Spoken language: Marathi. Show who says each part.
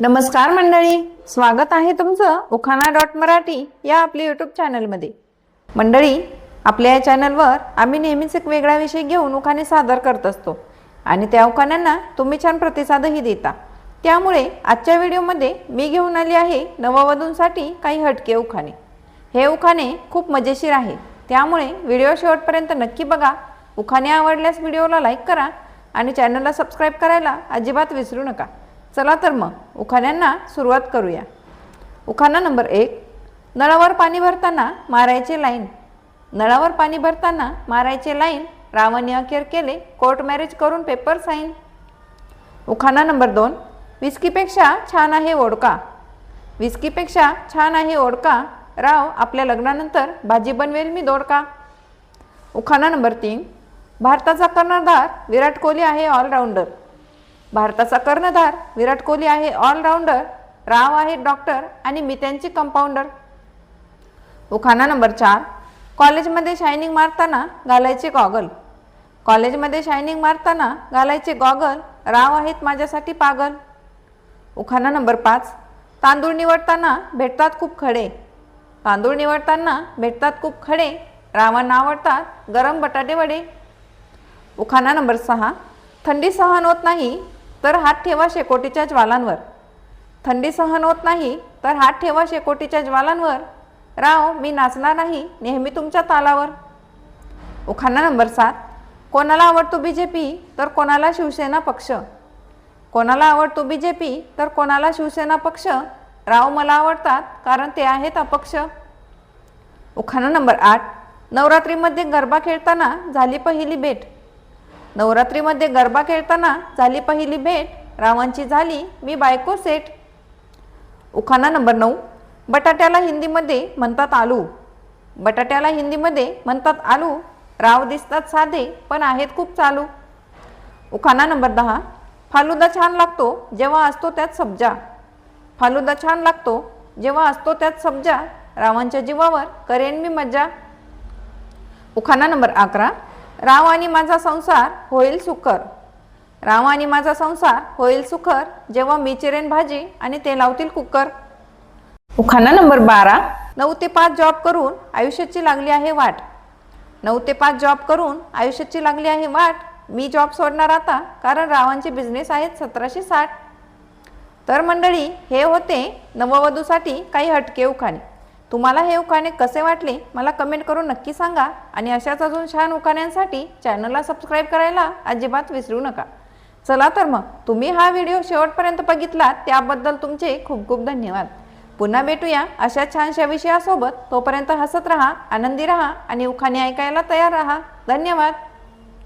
Speaker 1: नमस्कार मंडळी. स्वागत आहे तुमचं उखाणा डॉट मराठी या आपल्या यूट्यूब चॅनलमध्ये मंडळी आपल्या या चॅनलवर आम्ही नेहमीच एक वेगळा विषय घेऊन उखाणे सादर करत असतो. आणि त्या उखाण्यांना तुम्ही छान प्रतिसादही देता. त्यामुळे आजच्या व्हिडिओमध्ये मी घेऊन आली आहे नववधूंसाठी काही हटके उखाणे. हे उखाणे खूप मजेशीर आहे. त्यामुळे व्हिडिओ शेवटपर्यंत नक्की बघा. उखाणे आवडल्यास व्हिडिओला लाईक करा आणि चॅनलला सबस्क्राईब करायला अजिबात विसरू नका. चला तर मग उखाण्यांना सुरुवात करूया. उखाणा नंबर एक नळावर पाणी भरताना मारायचे लाईन. नळावर पाणी भरताना मारायचे लाईन रावणी अखेर केले कोर्ट मॅरेज करून पेपर साईन उखाणा नंबर दोन विस्कीपेक्षा छान आहे ओडका. विस्कीपेक्षा छान आहे ओडका राव आपल्या लग्नानंतर भाजी बनवेल मी दोडका. उखाणा नंबर तीन भारताचा कर्णधार विराट कोहली आहे ऑलराऊंडर भारताचा कर्णधार विराट कोहली आहे ऑलराऊंडर राव आहे डॉक्टर आणि मी त्यांची कंपाऊंडर उखाणा नंबर चार. कॉलेजमध्ये शायनिंग मारताना घालायचे गॉगल कॉलेजमध्ये शायनिंग मारताना घालायचे गॉगल राव आहेत माझ्यासाठी पागल. उखाणा नंबर पाच. तांदूळ निवडताना भेटतात खूप खडे. तांदूळ निवडताना भेटतात खूप खडे. रावांना आवडतात गरम बटाटे वडे. उखाणा नंबर सहा. थंडी सहन होत नाही तर हात ठेवा शेकोटीच्या ज्वालांवर. थंडी सहन होत नाही तर हात ठेवा शेकोटीच्या ज्वालांवर. राव मी नाचणार नाही नेहमी तुमच्या तालावर. उखाणा नंबर सात. कोणाला आवडतो बी जे पी तर कोणाला शिवसेना पक्ष. कोणाला आवडतो बी जे पी तर कोणाला शिवसेना पक्ष. राव मला आवडतात कारण ते आहेत अपक्ष. उखाणा नंबर आठ. नवरात्रीमध्ये गरबा खेळताना झाली पहिली भेट. नवरात्रीमध्ये गरबा खेळताना झाली पहिली भेट रावांची झाली मी बायको सेट. उखाणा नंबर नऊ. बटाट्याला हिंदीमध्ये म्हणतात आलू. बटाट्याला हिंदीमध्ये म्हणतात आलू. राव दिसतात साधे पण आहेत खूप चालू. उखाणा नंबर दहा. फालुदा छान लागतो जेव्हा असतो त्यात सब्जा. फालुदा छान लागतो जेव्हा असतो त्यात सब्जा. रावांच्या जीवावर करेन मी मज्जा. उखाणा नंबर अकरा. राव आणि माझा संसार होईल सुकर. राव आणि माझा संसार होईल सुखर जेव्हा मी चिरेन भाजी आणि ते लावतील कुकर. उखाणा नंबर बारा. नऊ ते पाच जॉब करून आयुष्याची लागली आहे वाट. नऊ ते पाच जॉब करून आयुष्याची लागली आहे वाट. मी जॉब सोडणार आता कारण रावांचे बिझनेस आहेत सतराशे साठ. तर मंडळी हे होते नववधूसाठी काही हटके उखाणे. तुम्हाला हे उखाणे कसे वाटले मला कमेंट करून नक्की सांगा. आणि अशाच अजून छान उखाण्यांसाठी चॅनलला सबस्क्राईब करायला अजिबात विसरू नका. चला तर मग तुम्ही हा व्हिडिओ शेवटपर्यंत बघितला त्याबद्दल तुमचे खूप खूप धन्यवाद. पुन्हा भेटूया अशा छानशा विषयासोबत. तोपर्यंत हसत राहा आनंदी राहा आणि उखाणे ऐकायला तयार राहा. धन्यवाद.